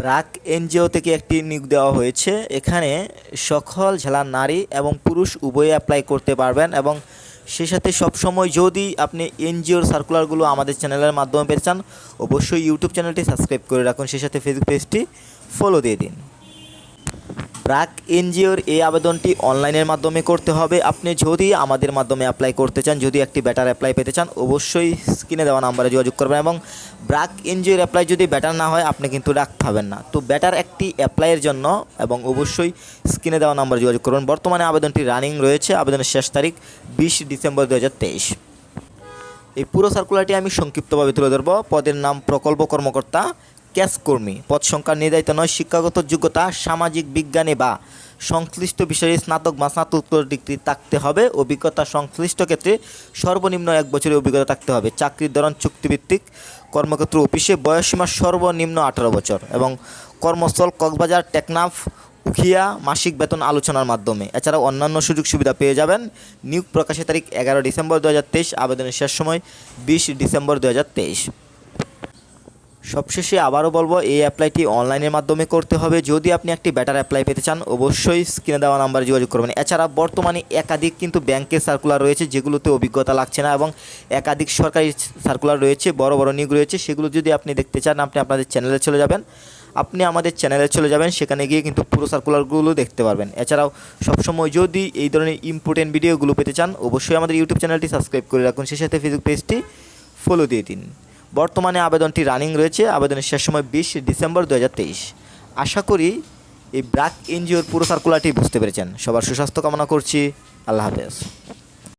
BRAC NGO থেকে একটি নিয়োগ দেওয়া হয়েছে। এখানে সকল জেলার নারী এবং পুরুষ উভয়ে অ্যাপ্লাই করতে পারবেন এবং সে সাথে সবসময় যদি আপনি এনজিওর সার্কুলারগুলো আমাদের চ্যানেলের মাধ্যমে পেতে চান, অবশ্যই ইউটিউব চ্যানেলটি সাবস্ক্রাইব করে রাখুন। সে সাথে ফেসবুক পেজটি ফলো দিয়ে দিন। ব্রাক এনজিওর এই আবেদনটি অনলাইনের মাধ্যমে করতে হবে। আপনি যদি আমাদের মাধ্যমে অ্যাপ্লাই করতে চান, যদি একটি ব্যাটার অ্যাপ্লাই পেতে চান, অবশ্যই স্ক্রিনে দেওয়া নাম্বারে যোগাযোগ করবেন এবং ব্রাক এনজিওর অ্যাপ্লাই যদি ব্যাটার না হয়, আপনি কিন্তু ডাক পাবেন না। তো ব্যাটার একটি অ্যাপ্লাইয়ের জন্য এবং অবশ্যই স্ক্রিনে দেওয়া নাম্বারে যোগাযোগ করবেন বর্তমানে আবেদনটি রানিং রয়েছে। আবেদনের শেষ তারিখ বিশ ডিসেম্বর দু হাজার তেইশ। এই পুরো সার্কুলারটি আমি সংক্ষিপ্তভাবে তুলে ধরব। পদের নাম প্রকল্প কর্মকর্তা ক্যাশ কর্মী পদ সংখ্যা নির্ধারিত নয়, শিক্ষাগত যোগ্যতা, সামাজিক বিজ্ঞানে বা সংশ্লিষ্ট বিষয়ে স্নাতক বা স্নাতকোত্তর ডিগ্রি থাকতে হবে। অভিজ্ঞতা সংশ্লিষ্ট ক্ষেত্রে সর্বনিম্ন এক বছরের অভিজ্ঞতা থাকতে হবে। চাকরির ধরন চুক্তিভিত্তিক। কর্মক্ষেত্র অফিসে বয়সসীমা সর্বনিম্ন আঠারো বছর এবং কর্মস্থল কক্সবাজার, টেকনাফ, উখিয়া, মাসিক বেতন আলোচনার মাধ্যমে। এছাড়াও অন্যান্য সুযোগ সুবিধা পেয়ে যাবেন। নিয়োগ প্রকাশের তারিখ এগারো ডিসেম্বর দু হাজার তেইশ। আবেদনের শেষ সময় বিশ ডিসেম্বর দু হাজার তেইশ। সবশেষে আবারও বলব, এই অ্যাপ্লাইটি অনলাইনের মাধ্যমে করতে হবে। যদি আপনি একটি ব্যাটার অ্যাপ্লাই পেতে চান, অবশ্যই স্ক্রিনে দেওয়া নাম্বারে যোগাযোগ করবেন। এছাড়া বর্তমানে একাধিক কিন্তু ব্যাংকের সার্কুলার রয়েছে, যেগুলোতে অভিজ্ঞতা লাগছে না এবং একাধিক সরকারি সার্কুলার রয়েছে, বড় বড় নিয়োগ রয়েছে। সেগুলো যদি আপনি দেখতে চান, আপনি আপনাদের চ্যানেলে চলে যাবেন। আপনি আমাদের চ্যানেলে চলে যাবেন, সেখানে গিয়ে কিন্তু পুরো সার্কুলারগুলো দেখতে পারবেন। এছাড়াও সবসময় যদি এই ধরনের ইম্পর্টেন্ট ভিডিওগুলো পেতে চান, অবশ্যই আমাদের ইউটিউব চ্যানেলটি সাবস্ক্রাইব করে রাখুন। সেই সাথে ফেসবুক পেজটি ফলো দিয়ে দিন। বর্তমানে আবেদনটি রানিং রয়েছে। আবেদনের শেষ সময় বিশ ডিসেম্বর দু হাজার তেইশ। আশা করি এই ব্র্যাক এনজিওর পুরো সার্কুলারটি বুঝতে পেরেছেন। সবার সুস্বাস্থ্য কামনা করছি। আল্লাহ হাফেজ।